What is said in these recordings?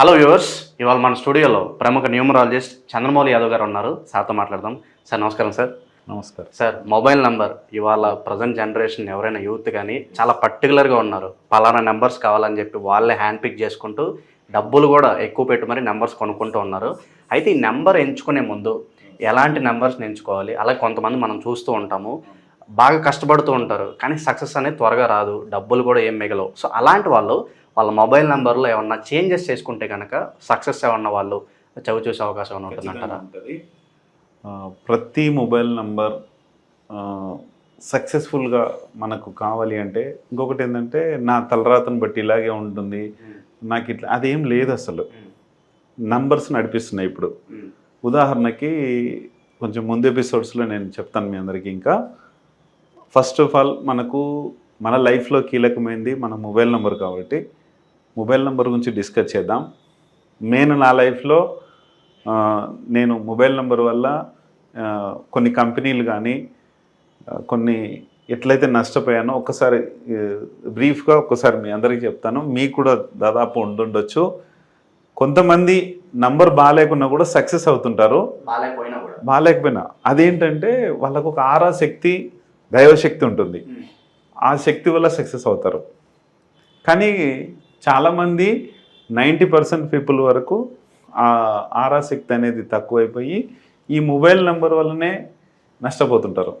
Hello viewers ఇవాళ మన స్టూడియోలో ప్రముఖ న్యూమరాలజిస్ట్ చంద్రమౌళి యాదవ్ గారు ఉన్నారు. సార్తో మాట్లాడదాం. సార్ నమస్కారం సార్. నమస్కారం. సార్ మొబైల్ నంబర్ ఇవాళ ప్రజెంట్ జనరేషన్ ఎవరైనా యూత్ కానీ చాలా పర్టికులర్గా ఉన్నారు. పలానా నెంబర్స్ కావాలని చెప్పి వాళ్ళే హ్యాండ్ పిక్ చేసుకుంటూ డబ్బులు కూడా ఎక్కువ పెట్టి మరి నెంబర్స్ కొనుక్కుంటూ ఉన్నారు. అయితే ఈ నెంబర్ ఎంచుకునే ముందు ఎలాంటి నెంబర్స్ని ఎంచుకోవాలి? అలాగే కొంతమంది మనం చూస్తూ ఉంటాము. బాగా కష్టపడుతూ ఉంటారు. కానీ సక్సెస్ అనేది త్వరగా రాదు. డబ్బులు కూడా ఏం మిగలవు. సో అలాంటి వాళ్ళు వాళ్ళ మొబైల్ నెంబర్లో ఏమన్నా చేంజెస్ చేసుకుంటే కనుక సక్సెస్ ఏమన్నా వాళ్ళు చవి చూసే అవకాశం ఏమైనా ఉంటుందంటారా? ప్రతి మొబైల్ నంబర్ సక్సెస్ఫుల్గా మనకు కావాలి అంటే ఇంకొకటి ఏంటంటే నా తలరాతను బట్టి ఇలాగే ఉంటుంది. నాకు ఇట్లా అదేం లేదు అసలు. నంబర్స్ నడిపిస్తున్నాయి ఇప్పుడు. ఉదాహరణకి కొంచెం ముందు ఎపిసోడ్స్లో నేను చెప్తాను మీ అందరికీ ఇంకా. ఫస్ట్ ఆఫ్ ఆల్ మనకు మన లైఫ్లో కీలకమైంది మన మొబైల్ నెంబర్ కాబట్టి. మొబైల్ నెంబర్ గురించి డిస్కస్ చేద్దాం. నేను నా లైఫ్లో నేను మొబైల్ నెంబర్ వల్ల కొన్ని కంపెనీలు కానీ కొన్ని ఎట్లయితే నష్టపోయానో ఒక్కసారి బ్రీఫ్గా ఒక్కసారి మీ అందరికీ చెప్తాను. మీకు కూడా దాదాపు ఉండుండొచ్చు. కొంతమంది నంబర్ బాగాలేకున్నా కూడా సక్సెస్ అవుతుంటారు. బాగాలేకపోయినా కూడా. బాగాలేకపోయినా. అదేంటంటే వాళ్ళకు ఒక ఆరా శక్తి దైవశక్తి ఉంటుంది. ఆ శక్తి వల్ల సక్సెస్ అవుతారు. కానీ చాలామంది నైంటీ పర్సెంట్ పీపుల్ వరకు ఆ ఆరా శక్తి అనేది తక్కువైపోయి ఈ మొబైల్ నెంబర్ వల్లనే నష్టపోతుంటారు.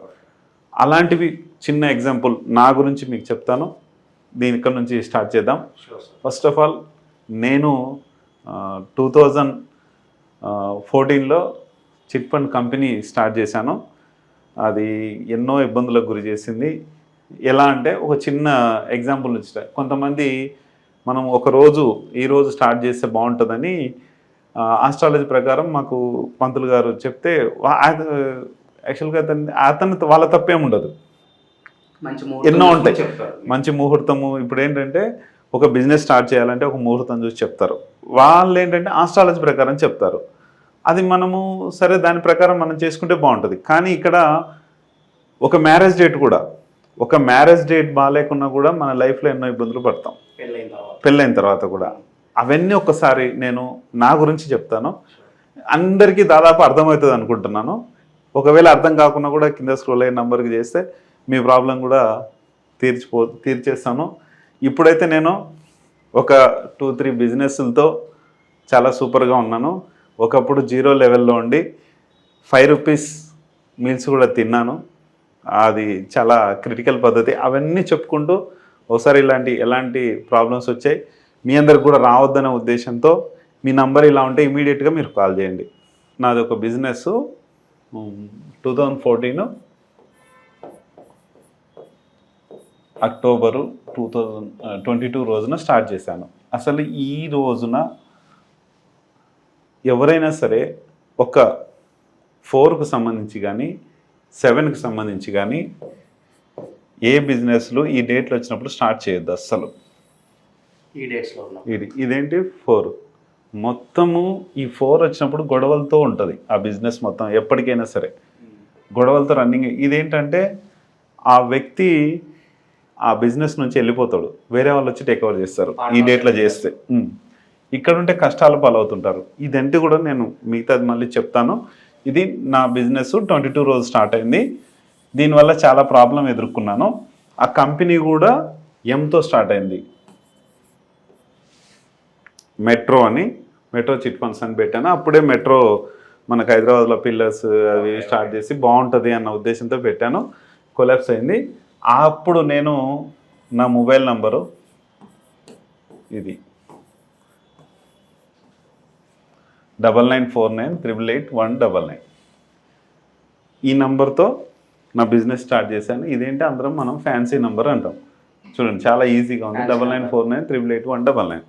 అలాంటివి చిన్న ఎగ్జాంపుల్ నా గురించి మీకు చెప్తాను. దీని ఇక్కడ నుంచి స్టార్ట్ చేద్దాం. ఫస్ట్ ఆఫ్ ఆల్ నేను టూ థౌజండ్ ఫోర్టీన్లో చిట్ ఫండ్ కంపెనీ స్టార్ట్ చేశాను. అది ఎన్నో ఇబ్బందులకు గురి చేసింది. ఎలా అంటే ఒక చిన్న ఎగ్జాంపుల్ నుంచి కొంతమంది మనం ఒక రోజు ఈ రోజు స్టార్ట్ చేస్తే బాగుంటుందని ఆస్ట్రాలజీ ప్రకారం మాకు పంతులు గారు చెప్తే యాక్చువల్గా అతను అతను వాళ్ళ తప్పేం ఉండదు. మంచి ఎన్నో ఉంటాయి. మంచి ముహూర్తము ఇప్పుడు ఏంటంటే ఒక బిజినెస్ స్టార్ట్ చేయాలంటే ఒక ముహూర్తం చూసి చెప్తారు. వాళ్ళు ఏంటంటే ఆస్ట్రాలజీ ప్రకారం చెప్తారు. అది మనము సరే దాని ప్రకారం మనం చేసుకుంటే బాగుంటుంది. కానీ ఇక్కడ ఒక మ్యారేజ్ డేట్ కూడా ఒక మ్యారేజ్ డేట్ బాగాలేకున్నా కూడా మన లైఫ్లో ఎన్నో ఇబ్బందులు పడతాం. పెళ్ళైన పెళ్ళైన తర్వాత కూడా. అవన్నీ ఒకసారి నేను నా గురించి చెప్తాను. అందరికీ దాదాపు అర్థమవుతుంది అనుకుంటున్నాను. ఒకవేళ అర్థం కాకుండా కూడా కింద స్క్రోల్ అయిన నెంబర్కి చేస్తే మీ ప్రాబ్లం కూడా తీర్చిపో తీర్చేస్తాను. ఇప్పుడైతే నేను ఒక టూ త్రీ బిజినెస్లతో చాలా సూపర్గా ఉన్నాను. ఒకప్పుడు జీరో లెవెల్లో ఉండి ఫైవ్ రూపీస్ మీల్స్ కూడా తిన్నాను. అది చాలా క్రిటికల్ పద్ధతి. అవన్నీ చెప్పుకుంటూ ఒకసారి ఇలాంటి ఎలాంటి ప్రాబ్లమ్స్ వచ్చాయి మీ అందరికి కూడా రావద్దనే ఉద్దేశంతో మీ నంబర్ ఇలా ఉంటే ఇమీడియట్గా మీరు కాల్ చేయండి. నాది ఒక business two thousand fourteen October two thousand twenty two రోజున స్టార్ట్ చేశాను. అసలు ఈ రోజున ఎవరైనా సరే ఒక ఫోర్కు సంబంధించి కానీ సెవెన్కి సంబంధించి కానీ ఏ బిజినెస్లు ఈ డేట్లు వచ్చినప్పుడు స్టార్ట్ చేయొద్దు అస్సలు. ఈ డేట్స్లో ఇది ఇదేంటి? ఫోర్. మొత్తము ఈ ఫోర్ వచ్చినప్పుడు గొడవలతో ఉంటుంది ఆ బిజినెస్ మొత్తం ఎప్పటికైనా సరే. గొడవలతో రన్నింగ్ ఇదేంటంటే ఆ వ్యక్తి ఆ బిజినెస్ నుంచి వెళ్ళిపోతాడు. వేరే వాళ్ళు వచ్చి టేక్ ఓవర్ చేస్తారు. ఈ డేట్లో చేస్తే. ఇక్కడ ఉంటే కష్టాలు పాలవుతుంటారు. ఇదంటే కూడా నేను మిగతాది మళ్ళీ చెప్తాను. ఇది నా బిజినెస్ ట్వంటీ టూ రోజు స్టార్ట్ అయింది. దీనివల్ల చాలా ప్రాబ్లం ఎదుర్కొన్నాను. ఆ కంపెనీ కూడా ఎంతో స్టార్ట్ అయింది. మెట్రో అని. మెట్రో చిట్ ఫండ్స్ అని పెట్టాను. అప్పుడే మెట్రో మనకు హైదరాబాద్లో పిల్లర్స్ అవి స్టార్ట్ చేసి బాగుంటుంది అన్న ఉద్దేశంతో పెట్టాను. కొలాప్స్ అయింది. అప్పుడు నేను నా మొబైల్ నంబరు ఇది. Double nine four nine triple eight one double nine. ఈ నంబర్తో నా బిజినెస్ స్టార్ట్ చేశాను. ఇదేంటి అందరం మనం ఫ్యాన్సీ నంబర్ అంటాం. చూడండి చాలా ఈజీగా ఉంది. Double nine. Four nine triple eight one double nine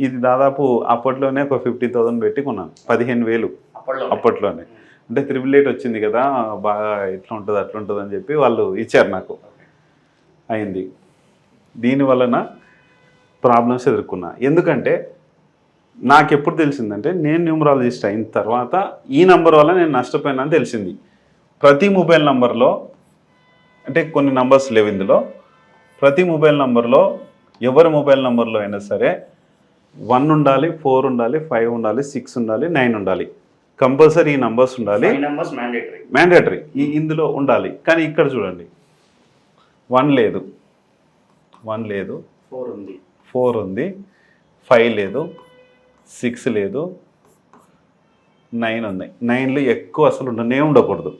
ఇది దాదాపు అప్పట్లోనే ఒక ఫిఫ్టీ థౌసండ్ పెట్టి కొన్నాను. పదిహేను వేలు. అప్పట్లో అప్పట్లోనే. అంటే త్రిబుల్ ఎయిట్ వచ్చింది కదా బాగా ఇట్లా ఉంటుంది అట్లా ఉంటుంది అని చెప్పి వాళ్ళు ఇచ్చారు నాకు. అయింది. దీని వలన ప్రాబ్లమ్స్ ఎదుర్కొన్నా. ఎందుకంటే నాకు ఎప్పుడు తెలిసిందంటే నేను న్యూమరాలజిస్ట్ అయిన తర్వాత ఈ నంబర్ వల్ల నేను నష్టపోయినా తెలిసింది. ప్రతి మొబైల్ నంబర్లో అంటే కొన్ని నంబర్స్ లేవు ఇందులో. ప్రతి మొబైల్ నంబర్లో ఎవరి మొబైల్ నంబర్లో అయినా సరే వన్ ఉండాలి ఫోర్ ఉండాలి ఫైవ్ ఉండాలి సిక్స్ ఉండాలి నైన్ ఉండాలి. కంపల్సరీ ఈ నంబర్స్ ఉండాలి మ్యాండేటరీ ఈ ఇందులో ఉండాలి. కానీ ఇక్కడ చూడండి. వన్ లేదు. వన్ లేదు. ఫోర్ ఉంది. ఫోర్ ఉంది. ఫైవ్ లేదు. సిక్స్ లేదు. నైన్ ఉన్నాయి. నైన్లు ఎక్కువ అసలు ఉండనే ఉండకూడదు.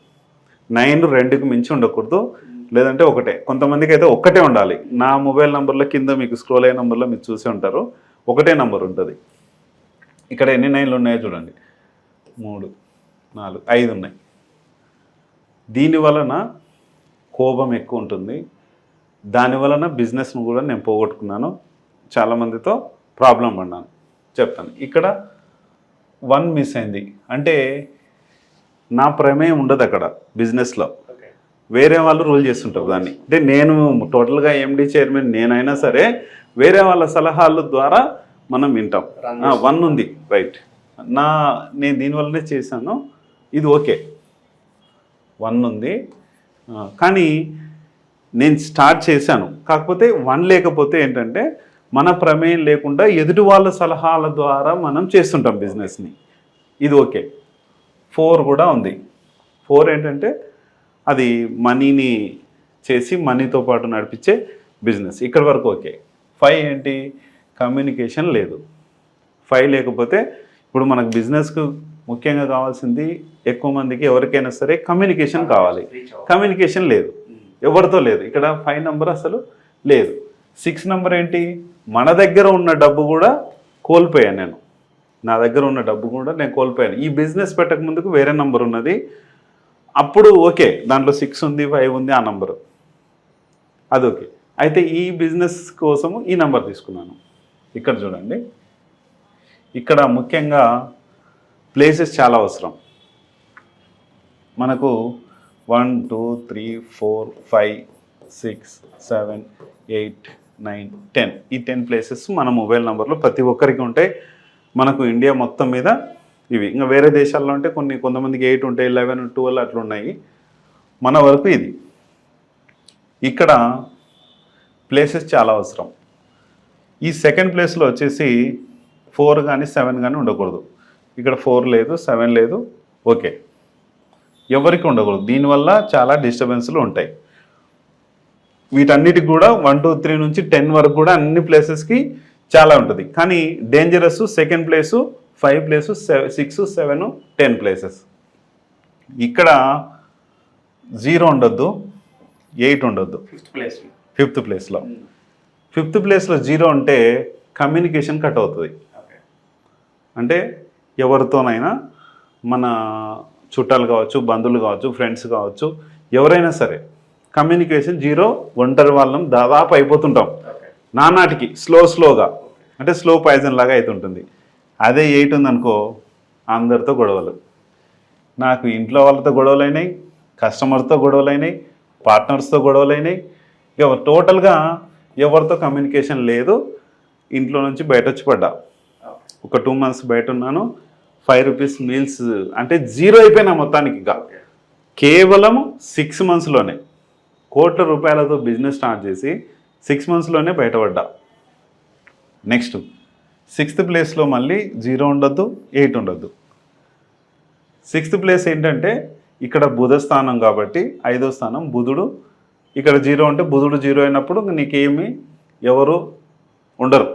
నైన్ రెండుకి మించి ఉండకూడదు. లేదంటే ఒకటే. కొంతమందికి అయితే ఒక్కటే ఉండాలి. నా మొబైల్ నెంబర్లో కింద మీకు స్క్రోల్ అయ్యే నంబర్లో మీరు చూసి ఉంటారు. ఒకటే నంబర్ ఉంటుంది. ఇక్కడ ఎన్ని నైన్లు ఉన్నాయో చూడండి. మూడు నాలుగు ఐదు ఉన్నాయి. దీని వలన కోపం ఎక్కువ ఉంటుంది. దాని వలన బిజినెస్ను కూడా నేను పోగొట్టుకున్నాను. చాలామందితో ప్రాబ్లం పడినాను చెప్తాను. ఇక్కడ వన్ మిస్ అయింది. అంటే నా ప్రమేయం ఉండదు అక్కడ బిజినెస్లో. వేరే వాళ్ళు రూల్ చేస్తుంటారు దాన్ని. అంటే నేను టోటల్గా ఎండి చైర్మన్ నేనైనా సరే వేరే వాళ్ళ సలహాల ద్వారా మనం వింటాం. వన్ ఉంది. రైట్ నా నేను దీనివల్లనే చేశాను. ఇది ఓకే. వన్ ఉంది. కానీ నేను స్టార్ట్ చేశాను. కాకపోతే వన్ లేకపోతే ఏంటంటే మన ప్రమేయం లేకుండా ఎదుటి వాళ్ళ సలహాల ద్వారా మనం చేస్తుంటాం బిజినెస్ని ఇది ఓకే. ఫోర్ కూడా ఉంది. ఫోర్ ఏంటంటే అది మనీని చేసి మనీతో పాటు నడిపించే బిజినెస్. ఇక్కడ వరకు ఓకే. ఫైవ్ ఏంటి? కమ్యూనికేషన్ లేదు. ఫైవ్ లేకపోతే ఇప్పుడు మనకు బిజినెస్కు ముఖ్యంగా కావాల్సింది ఎక్కువ మందికి ఎవరికైనా సరే కమ్యూనికేషన్ కావాలి. కమ్యూనికేషన్ లేదు. ఎవరితో లేదు. ఇక్కడ ఫైవ్ నెంబర్ అసలు లేదు. సిక్స్ నెంబర్ ఏంటి? మన దగ్గర ఉన్న డబ్బు కూడా కోల్పోయాను నేను. నా దగ్గర ఉన్న డబ్బు కూడా నేను కోల్పోయాను. ఈ బిజినెస్ పెట్టక ముందుకు వేరే నంబర్ ఉన్నది. అప్పుడు ఓకే దాంట్లో సిక్స్ ఉంది ఫైవ్ ఉంది ఆ నంబరు. అది ఓకే. అయితే ఈ బిజినెస్ కోసము ఈ నంబర్ తీసుకున్నాను. ఇక్కడ చూడండి. ఇక్కడ ముఖ్యంగా ప్లేసెస్ చాలా అవసరం. మనకు one two three four five six seven eight nine ten ఈ టెన్ ప్లేసెస్ మన మొబైల్ నెంబర్లో ప్రతి ఒక్కరికి ఉంటాయి. మనకు ఇండియా మొత్తం మీద ఇవి. ఇంకా వేరే దేశాల్లో అంటే కొన్ని కొంతమందికి ఎయిట్ ఉంటాయి లెవెన్ ట్వెల్వ్ అట్లా ఉన్నాయి. మన వరకు ఇది. ఇక్కడ ప్లేసెస్ చాలా అవసరం. ఈ సెకండ్ ప్లేస్లో వచ్చేసి ఫోర్ కానీ సెవెన్ కానీ ఉండకూడదు. ఇక్కడ ఫోర్ లేదు సెవెన్ లేదు ఓకే. ఎవరికి ఉండకూడదు. దీనివల్ల చాలా డిస్టర్బెన్స్లు ఉంటాయి. వీటన్నిటికి కూడా వన్ టూ త్రీ నుంచి టెన్ వరకు కూడా అన్ని ప్లేసెస్కి చాలా ఉంటుంది. కానీ dangerous second place five place six seven ten places ఇక్కడ జీరో ఉండొద్దు ఎయిట్ ఉండొద్దు. ఫిఫ్త్ ప్లేస్ ఫిఫ్త్ ప్లేస్లో ఫిఫ్త్ ప్లేస్లో జీరో ఉంటే కమ్యూనికేషన్ కట్ అవుతుంది. అంటే ఎవరితోనైనా మన చుట్టాలు కావచ్చు బంధువులు కావచ్చు ఫ్రెండ్స్ కావచ్చు ఎవరైనా సరే కమ్యూనికేషన్ జీరో ఒంటరి వాళ్ళం దాదాపు అయిపోతుంటాం. నానాటికి స్లో స్లోగా అంటే స్లో పాయిజన్ లాగా అవుతుంటుంది అదే ఎయిట్ ఉందనుకో అందరితో గొడవలు. నాకు ఇంట్లో వాళ్ళతో గొడవలు అయినాయి కస్టమర్తో గొడవలు అయినాయి పార్ట్నర్స్తో గొడవలు అయినాయి ఇక టోటల్గా ఎవరితో కమ్యూనికేషన్ లేదు. ఇంట్లో నుంచి బయట వచ్చి పడ్డా. ఒక టూ మంత్స్ బయట ఉన్నాను. ఫైవ్ రూపీస్ మీల్స్ అంటే జీరో అయిపోయినా మొత్తానికి ఇక కేవలం సిక్స్ మంత్స్లోనే కోట్ల రూపాయలతో బిజినెస్ స్టార్ట్ చేసి సిక్స్ మంత్స్లోనే బయటపడ్డా నెక్స్ట్. సిక్స్త్ ప్లేస్లో మళ్ళీ జీరో ఉండొద్దు ఎయిట్ ఉండొద్దు. సిక్స్త్ ప్లేస్ ఏంటంటే ఇక్కడ బుధ స్థానం కాబట్టి ఐదో స్థానం బుధుడు. ఇక్కడ జీరో ఉంటే బుధుడు జీరో అయినప్పుడు నీకేమి ఎవరు ఉండరు.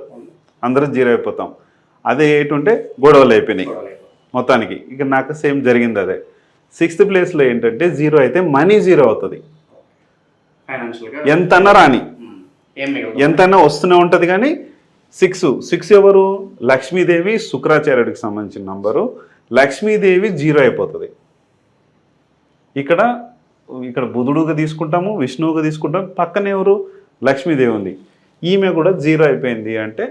అందరూ జీరో అయిపోతాం. అదే ఎయిట్ ఉంటే గొడవలు అయిపోయినాయి మొత్తానికి. ఇక నాకు సేమ్ జరిగింది అదే. సిక్స్త్ ప్లేస్లో ఏంటంటే జీరో అయితే మనీ జీరో అవుతుంది. ఎంతన్నా రాని. ఎంతైనా వస్తూనే ఉంటుంది కానీ సిక్స్. సిక్స్ ఎవరు? లక్ష్మీదేవి శుక్రాచార్యుడికి సంబంధించిన నంబరు. లక్ష్మీదేవి జీరో అయిపోతుంది. ఇక్కడ ఇక్కడ బుధుడుగా తీసుకుంటాము విష్ణువుగా తీసుకుంటాం. పక్కన ఎవరు? లక్ష్మీదేవి ఉంది. ఈమె కూడా జీరో అయిపోయింది అంటే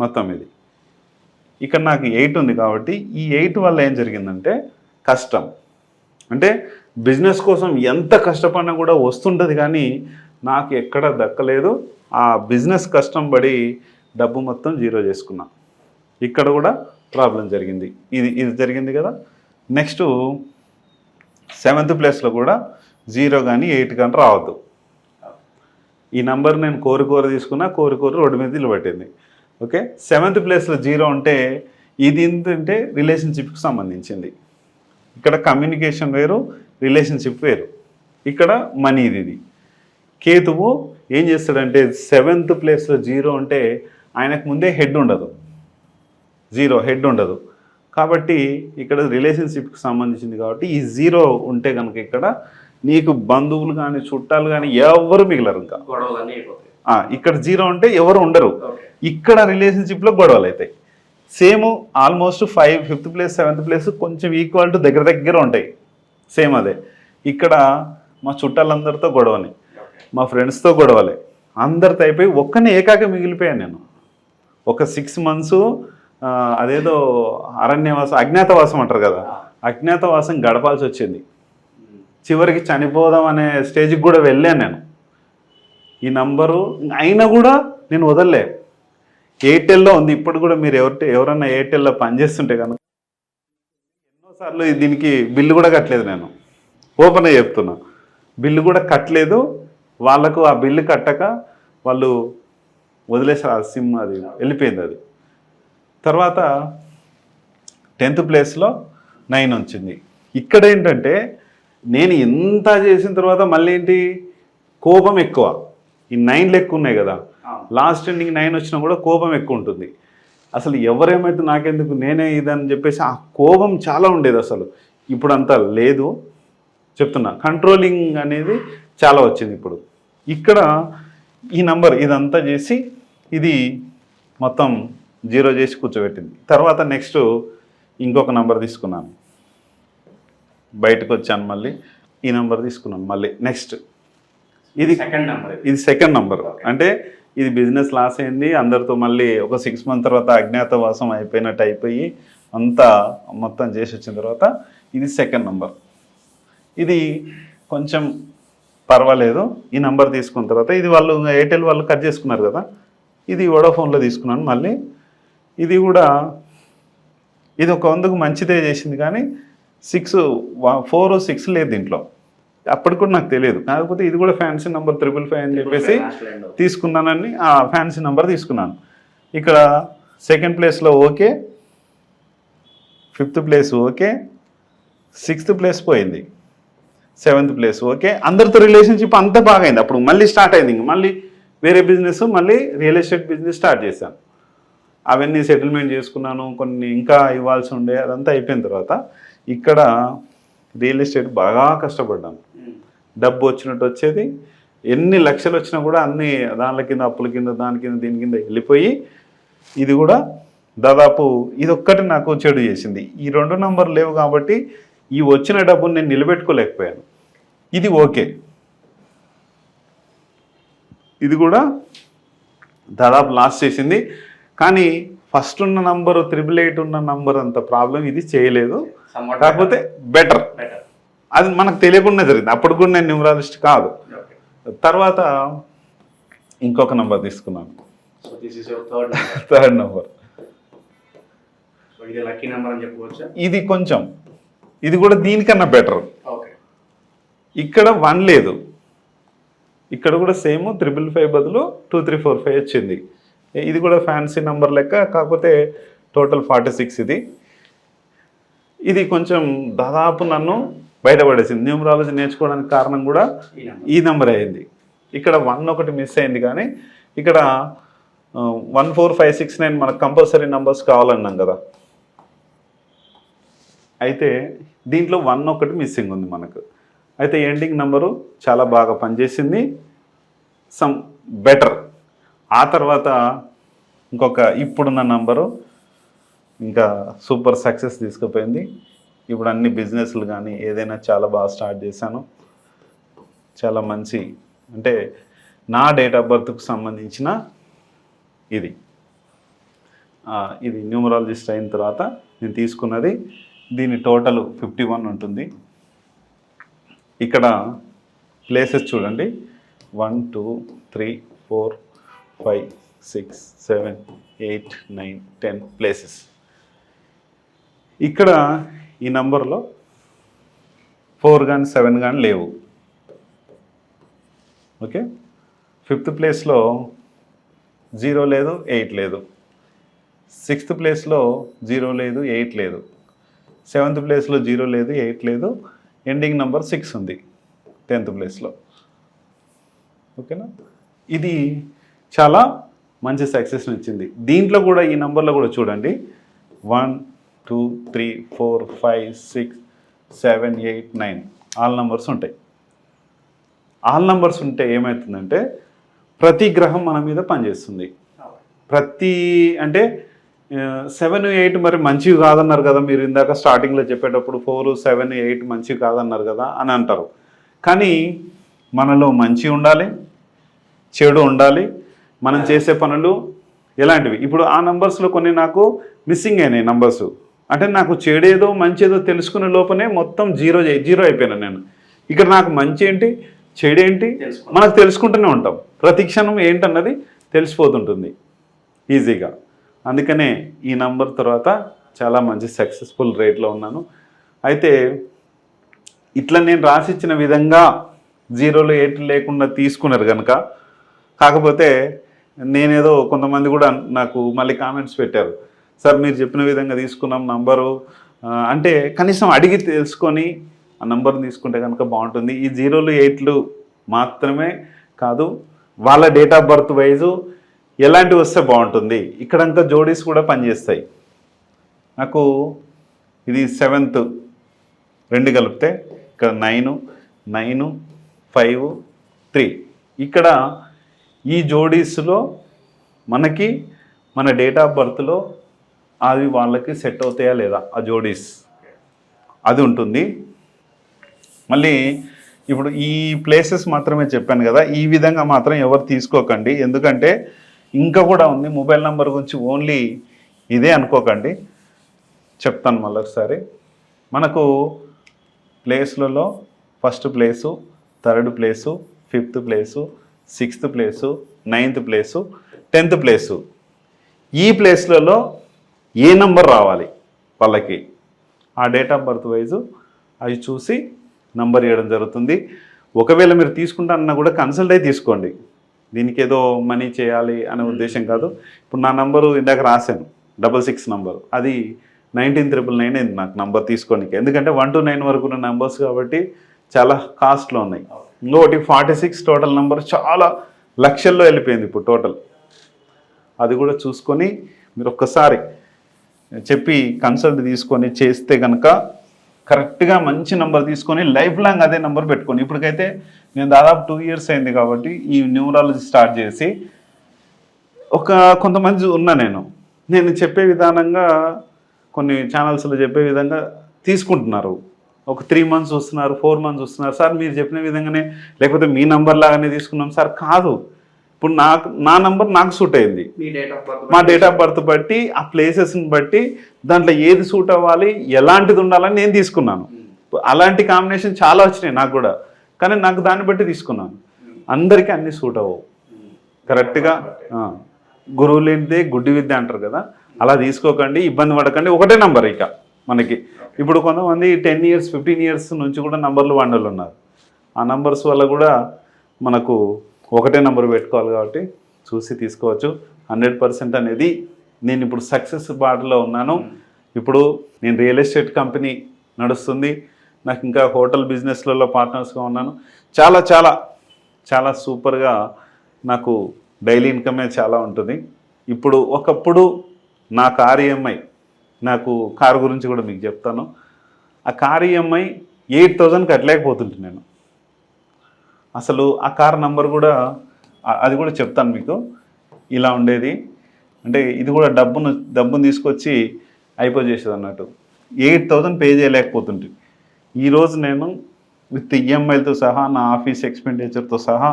మొత్తం ఇది. ఇక్కడ నాకు ఎయిట్ ఉంది కాబట్టి ఈ ఎయిట్ వల్ల ఏం జరిగిందంటే కష్టం. అంటే బిజినెస్ కోసం ఎంత కష్టపడినా కూడా వస్తుంటుంది కానీ నాకు ఎక్కడ దక్కలేదు. ఆ బిజినెస్ కష్టం పడి డబ్బు మొత్తం జీరో చేసుకున్నా. ఇక్కడ కూడా ప్రాబ్లం జరిగింది. ఇది ఇది జరిగింది కదా? నెక్స్ట్ సెవెంత్ ప్లేస్లో కూడా జీరో కానీ ఎయిట్ కానీ రావద్దు. ఈ నంబర్ నేను కోరి కోరి తీసుకున్నా కోరి కోరి రోడ్డు మీద నిలబెట్టింది. ఓకే సెవెంత్ ప్లేస్లో జీరో ఉంటే ఇది ఏంటంటే రిలేషన్షిప్కి సంబంధించింది. ఇక్కడ కమ్యూనికేషన్ వేరు రిలేషన్షిప్ వేరు. ఇక్కడ మనీ ఇది ఇది. కేతువు ఏం చేస్తాడంటే సెవెంత్ ప్లేస్లో జీరో అంటే ఆయనకు ముందే హెడ్ ఉండదు. జీరో హెడ్ ఉండదు. కాబట్టి ఇక్కడ రిలేషన్షిప్కి సంబంధించింది కాబట్టి ఈ జీరో ఉంటే కనుక ఇక్కడ నీకు బంధువులు కానీ చుట్టాలు కానీ ఎవరు మిగలరు ఇంకా. ఇక్కడ జీరో ఉంటే ఎవరు ఉండరు. ఇక్కడ రిలేషన్షిప్లో గొడవలు అవుతాయి same almost five fifth place seventh place కొంచెం ఈక్వల్ టు దగ్గర దగ్గర ఉంటాయి. సేమ్ అదే. ఇక్కడ మా చుట్టాలందరితో గొడవని మా ఫ్రెండ్స్తో గొడవలే. అందరితో అయిపోయి ఒక్కనే ఏకాక మిగిలిపోయాను నేను. ఒక సిక్స్ మంత్స్ అదేదో అరణ్యవాసం అజ్ఞాతవాసం అంటారు కదా. అజ్ఞాతవాసం గడపాల్సి వచ్చింది. చివరికి చనిపోదాం అనే స్టేజ్కి కూడా వెళ్ళాను నేను. ఈ నంబరు అయినా కూడా నేను వదలలే. ఎయిర్టెల్లో ఉంది. ఇప్పుడు కూడా మీరు ఎవరి ఎవరన్నా ఎయిర్టెల్లో పనిచేస్తుంటే కనుక ఎన్నోసార్లు దీనికి బిల్లు కూడా కట్టలేదు నేను. ఓపెన్గా చెప్తున్నా. బిల్లు కూడా కట్టలేదు. వాళ్ళకు ఆ బిల్లు కట్టక వాళ్ళు వదిలేసారు ఆ సిమ్ అది వెళ్ళిపోయింది అది. తర్వాత టెన్త్ ప్లేస్లో నైన్ వచ్చింది. ఇక్కడ ఏంటంటే నేను ఎంత చేసిన తర్వాత మళ్ళీ ఏంటి? కోపం ఎక్కువ. ఈ నైన్లు ఎక్కువ ఉన్నాయి కదా. లాస్ట్ ఎండింగ్ నైన్ వచ్చినా కూడా కోపం ఎక్కువ ఉంటుంది. అసలు ఎవరేమైతే నాకెందుకు నేనే ఇదని చెప్పేసి ఆ కోపం చాలా ఉండేది అసలు. ఇప్పుడు అంతా లేదు. చెప్తున్నా. కంట్రోలింగ్ అనేది చాలా వచ్చింది ఇప్పుడు. ఇక్కడ ఈ నంబర్ ఇదంతా చేసి ఇది మొత్తం జీరో చేసి కూర్చోబెట్టింది. తర్వాత నెక్స్ట్ ఇంకొక నంబర్ తీసుకున్నాను. బయటకు వచ్చాను మళ్ళీ. ఈ నంబర్ తీసుకున్నాను మళ్ళీ. నెక్స్ట్. ఇది సెకండ్ నెంబర్ ఇది. Second number. అంటే ఇది బిజినెస్ లాస్ అయింది. అందరితో మళ్ళీ ఒక సిక్స్ మంత్ తర్వాత అజ్ఞాతవాసం అయిపోయినట్టు అయిపోయి అంతా మొత్తం చేసి వచ్చిన తర్వాత ఇది సెకండ్ నంబర్. ఇది కొంచెం పర్వాలేదు ఈ నంబర్ తీసుకున్న తర్వాత ఇది వాళ్ళు ఎయిర్టెల్ వాళ్ళు కట్ చేసుకున్నారు కదా ఇది వోడాఫోన్లో తీసుకున్నాను మళ్ళీ. ఇది కూడా ఇది ఒక వందకు మంచిదే చేసింది కానీ సిక్స్ ఫోర్ సిక్స్ లేదు దీంట్లో. అప్పటికి కూడా నాకు తెలియదు. కాకపోతే ఇది కూడా ఫ్యాన్సీ నెంబర్ త్రిపుల్ ఫైవ్ అని చెప్పేసి తీసుకున్నానని ఆ ఫ్యాన్సీ నెంబర్ తీసుకున్నాను. ఇక్కడ సెకండ్ ప్లేస్లో okay fifth place okay sixth place పోయింది. Seventh place. ఓకే? అందరితో రిలేషన్షిప్ అంతా బాగైంది. అప్పుడు మళ్ళీ స్టార్ట్ అయింది ఇంక. మళ్ళీ వేరే బిజినెస్ మళ్ళీ రియల్ ఎస్టేట్ బిజినెస్ స్టార్ట్ చేశాను. అవన్నీ సెటిల్మెంట్ చేసుకున్నాను. కొన్ని ఇంకా ఇవ్వాల్సి ఉండే అదంతా అయిపోయిన తర్వాత ఇక్కడ రియల్ ఎస్టేట్ బాగా కష్టపడ్డాను. డబ్బు వచ్చినట్టు వచ్చేది. ఎన్ని లక్షలు వచ్చినా కూడా అన్ని దానిల కింద అప్పుల కింద దాని కింద దీని కింద వెళ్ళిపోయి ఇది కూడా దాదాపు ఇది ఒక్కటి నాకు చెడు చేసింది. ఈ రెండు నంబర్లు లేవు కాబట్టి ఈ వచ్చిన డబ్బుని నేను నిలబెట్టుకోలేకపోయాను. ఇది ఓకే. ఇది కూడా దాదాపు లాస్ చేసింది. కానీ ఫస్ట్ ఉన్న నంబర్ త్రిబుల్ ఎయిట్ ఉన్న నంబర్ అంత ప్రాబ్లం ఇది చేయలేదు. కాకపోతే బెటర్. అది మనకు తెలియకుండా జరిగింది. అప్పుడు కూడా నేను న్యూమరాలజిస్ట్ కాదు. తర్వాత ఇంకొక నంబర్ తీసుకున్నాను. థర్డ్ నెంబర్ ఇది కొంచెం. ఇది కూడా దీనికన్నా బెటర్ ఇక్కడ వన్ లేదు. ఇక్కడ కూడా సేమ్ త్రిబుల్ ఫైవ్ బదులు టూ త్రీ ఫోర్ ఫైవ్ వచ్చింది. ఇది కూడా ఫ్యాన్సీ నంబర్ లెక్క కాకపోతే టోటల్ ఫార్టీ సిక్స్ ఇది. ఇది కొంచెం దాదాపు నన్ను బయటపడేసింది. న్యూమరాలజీ నేర్చుకోవడానికి కారణం కూడా ఈ నెంబర్ అయింది. ఇక్కడ వన్ ఒకటి మిస్ అయింది కానీ ఇక్కడ one four five six nine మనకు కంపల్సరీ నెంబర్స్ కావాలన్నాం కదా. అయితే దీంట్లో వన్ ఒకటి మిస్సింగ్ ఉంది మనకు. అయితే ఎండింగ్ నెంబరు చాలా బాగా పనిచేసింది. సమ్ బెటర్ ఆ తర్వాత ఇంకొక ఇప్పుడున్న నంబరు ఇంకా సూపర్ సక్సెస్ తీసుకుపోయింది. ఇప్పుడు అన్ని బిజినెస్లు కానీ ఏదైనా చాలా బాగా స్టార్ట్ చేశాను. చాలా మంచి అంటే నా డేట్ ఆఫ్ బర్త్కు సంబంధించిన ఇది. ఇది న్యూమరాలజిస్ట్ అయిన తర్వాత నేను తీసుకున్నది దీని టోటల్ ఫిఫ్టీ వన్ ఉంటుంది. ఇక్కడ ప్లేసెస్ చూడండి. One two three four five six seven eight nine ten places ఇక్కడ ఈ నంబర్లో ఫోర్ కానీ సెవెన్ కానీ లేవు. ఓకే? ఫిఫ్త్ ప్లేస్లో జీరో లేదు ఎయిట్ లేదు. సిక్స్త్ ప్లేస్లో జీరో లేదు ఎయిట్ లేదు. సెవెంత్ ప్లేస్లో జీరో లేదు ఎయిట్ లేదు. ఎండింగ్ నెంబర్ సిక్స్ ఉంది టెన్త్ ప్లేస్లో. ఓకేనా? ఇది చాలా మంచి సక్సెస్ని ఇచ్చింది. దీంట్లో కూడా ఈ నెంబర్లో కూడా చూడండి. One two three four five six seven eight nine all numbers ఉంటాయి. ఆల్ నంబర్స్ ఉంటే ఏమవుతుందంటే ప్రతి గ్రహం మన మీద పనిచేస్తుంది. ప్రతి అంటే సెవెన్ ఎయిట్ మరి మంచివి కాదన్నారు కదా మీరు ఇందాక స్టార్టింగ్లో చెప్పేటప్పుడు. ఫోర్ సెవెన్ ఎయిట్ మంచివి కాదన్నారు కదా అని అంటారు. కానీ మనలో మంచి ఉండాలి చెడు ఉండాలి మనం చేసే పనులు ఎలాంటివి? ఇప్పుడు ఆ నంబర్స్లో కొన్ని నాకు మిస్సింగ్ అయినాయి నంబర్స్ అంటే నాకు చెడేదో మంచేదో తెలుసుకునే లోపనే మొత్తం జీరో జీరో అయిపోయాను నేను. ఇక్కడ నాకు మంచి ఏంటి చెడేంటి. మనకు తెలుసుకుంటూనే ఉంటాం. ప్రతి క్షణం ఏంటన్నది తెలిసిపోతుంటుంది. ఈజీగా అందుకనే ఈ నంబర్ తర్వాత చాలా మంచి సక్సెస్ఫుల్ రేట్లో ఉన్నాను. అయితే ఇట్లా నేను రాసిచ్చిన విధంగా జీరోలు ఎయిట్ లేకుండా తీసుకున్నారు కనుక కాకపోతే నేనేదో కొంతమంది కూడా నాకు మళ్ళీ కామెంట్స్ పెట్టారు. సార్ మీరు చెప్పిన విధంగా తీసుకున్నాం నంబరు. అంటే కనీసం అడిగి తెలుసుకొని ఆ నంబర్ తీసుకుంటే కనుక బాగుంటుంది. ఈ జీరోలు ఎయిట్లు మాత్రమే కాదు వాళ్ళ డేట్ ఆఫ్ బర్త్ వైజు ఎలాంటివి వస్తే బాగుంటుంది? ఇక్కడంతా జోడీస్ కూడా పనిచేస్తాయి. నాకు ఇది సెవెంత్ రెండు కలిపితే ఇక్కడ నైను నైను ఫైవ్ త్రీ. ఇక్కడ ఈ జోడీస్లో మనకి మన డేట్ ఆఫ్ బర్త్లో అది వాళ్ళకి సెట్ అవుతాయా లేదా? ఆ జోడీస్. అది ఉంటుంది. మళ్ళీ ఇప్పుడు ఈ ప్లేసెస్ మాత్రమే చెప్పాను కదా ఈ విధంగా మాత్రం ఎవరు తీసుకోకండి. ఎందుకంటే ఇంకా కూడా ఉంది. మొబైల్ నెంబర్ గురించి ఓన్లీ ఇదే అనుకోకండి. చెప్తాను మళ్ళీ ఒకసారి. మనకు ప్లేస్లలో first place third place fifth place sixth place ninth place tenth place. ఈ ప్లేస్లలో ఏ నంబర్ రావాలి వాళ్ళకి? ఆ డేట్ ఆఫ్ బర్త్ వైజు అవి చూసి నంబర్ ఇవ్వడం జరుగుతుంది. ఒకవేళ మీరు తీసుకుంటానన్నా కూడా కన్సల్ట్ అయి తీసుకోండి. దీనికి ఏదో మనీ చేయాలి అనే ఉద్దేశం కాదు. ఇప్పుడు నా నంబరు ఇందాక రాశాను. Double six number. అది నైన్టీన్ త్రిపుల్ నైన్ అయింది నాకు నంబర్ తీసుకోనికి. ఎందుకంటే వన్ టు నైన్ వరకు ఉన్న నంబర్స్ కాబట్టి చాలా కాస్ట్లో ఉన్నాయి. ఇంకొకటి ఫార్టీ సిక్స్ టోటల్ నెంబర్ చాలా లక్షల్లో వెళ్ళిపోయింది ఇప్పుడు టోటల్. అది కూడా చూసుకొని మీరు ఒక్కసారి చెప్పి కన్సల్ట్ తీసుకొని చేస్తే కనుక కరెక్ట్గా మంచి నెంబర్ తీసుకొని లైఫ్ లాంగ్ అదే నెంబర్ పెట్టుకొని ఇప్పటికైతే నేను దాదాపు టూ ఇయర్స్ అయింది కాబట్టి ఈ న్యూమరాలజీ స్టార్ట్ చేసి ఒక కొంతమంది ఉన్నా నేను. నేను చెప్పే విధానంగా కొన్ని ఛానల్స్లో చెప్పే విధంగా తీసుకుంటున్నారు. ఒక త్రీ మంత్స్ వస్తున్నారు ఫోర్ మంత్స్ వస్తున్నారు. సార్ మీరు చెప్పిన విధంగానే లేకపోతే మీ నంబర్ లాగానే తీసుకున్నాం. సార్ కాదు. ఇప్పుడు నాకు నా నంబర్ నాకు సూట్ అయింది. మీ డేట్ ఆఫ్ బర్త్ బట్టి. ఆ ప్లేసెస్ని బట్టి దాంట్లో ఏది సూట్ అవ్వాలి ఎలాంటిది ఉండాలని నేను తీసుకున్నాను. అలాంటి కాంబినేషన్ చాలా వచ్చినాయి నాకు కూడా. కానీ నాకు దాన్ని బట్టి తీసుకున్నాను. అందరికీ అన్ని సూట్ అవ్వవు. కరెక్ట్గా గురువు లేనిదే గుడ్డి విద్య అంటారు కదా. అలా తీసుకోకండి ఇబ్బంది పడకండి. ఒకటే నంబర్ ఇక మనకి. ఇప్పుడు కొంతమంది టెన్ ఇయర్స్ ఫిఫ్టీన్ ఇయర్స్ నుంచి కూడా నంబర్లు వండలు ఉన్నారు. ఆ నంబర్స్ వల్ల కూడా మనకు ఒకటే నంబర్ పెట్టుకోవాలి కాబట్టి చూసి తీసుకోవచ్చు. హండ్రెడ్ పర్సెంట్ అనేది నేను ఇప్పుడు సక్సెస్ బాటలో ఉన్నాను. ఇప్పుడు నేను రియల్ ఎస్టేట్ కంపెనీ నడుస్తుంది. నాకు ఇంకా హోటల్ బిజినెస్లలో పార్ట్నర్స్గా ఉన్నాను. చాలా చాలా చాలా సూపర్గా నాకు డైలీ ఇన్కమే చాలా ఉంటుంది. ఇప్పుడు ఒకప్పుడు నా కార్ ఈఎంఐ నాకు కారు గురించి కూడా మీకు చెప్తాను. ఆ కార్ ఈఎంఐ ఎయిట్ థౌజండ్ కట్టలేకపోతుంటే నేను. అసలు ఆ కార్ నంబర్ కూడా అది కూడా చెప్తాను మీకు. ఇలా ఉండేది. అంటే ఇది కూడా డబ్బును డబ్బును తీసుకొచ్చి అయిపోజేసేది అన్నట్టు. ఎయిట్ థౌజండ్ పే చేయలేకపోతుంటే. ఈరోజు నేను విత్ ఈఎంఐలతో సహా నా ఆఫీస్ ఎక్స్పెండిచర్తో సహా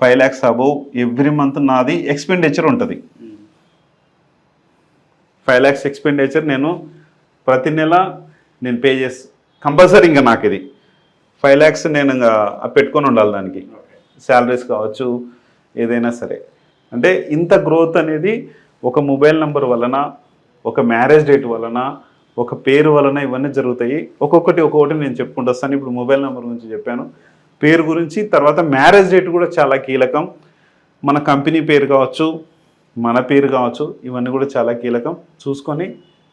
five lakhs above every month నాది ఎక్స్పెండిచర్ ఉంటుంది. ఫైవ్ ల్యాక్స్ ఎక్స్పెండిచర్ నేను ప్రతి నెల నేను పే చేసి కంపల్సరీ ఇంకా నాకు ఇది ఫైవ్ ల్యాక్స్ నేను ఇంకా పెట్టుకొని ఉండాలి దానికి. శాలరీస్ కావచ్చు ఏదైనా సరే. అంటే ఇంత గ్రోత్ అనేది ఒక మొబైల్ నెంబర్ వలన ఒక మ్యారేజ్ డేట్ వలన ఒక పేరు వలన ఇవన్నీ జరుగుతాయి. ఒక్కొక్కటి ఒక్కొక్కటి నేను చెప్పుకుంటూ వస్తాను. ఇప్పుడు మొబైల్ నెంబర్ గురించి చెప్పాను. పేరు గురించి తర్వాత మ్యారేజ్ డేట్ కూడా చాలా కీలకం. మన కంపెనీ పేరు కావచ్చు మన పేరు కావచ్చు ఇవన్నీ కూడా చాలా కీలకం. చూసుకొని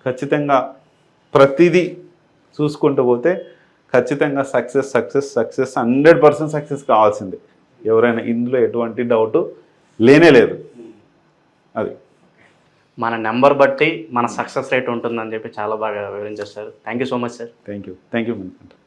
ఖచ్చితంగా ప్రతిదీ చూసుకుంటూ పోతే ఖచ్చితంగా success success success hundred percent success కావాల్సిందే. ఎవరైనా ఇందులో ఎటువంటి డౌట్ లేనే లేదు. అది. మన నెంబర్ బట్టి మన సక్సెస్ రేట్ ఉంటుందని చెప్పి చాలా బాగా వివరించారు sir. Thank you so much sir. Thank you. Thank you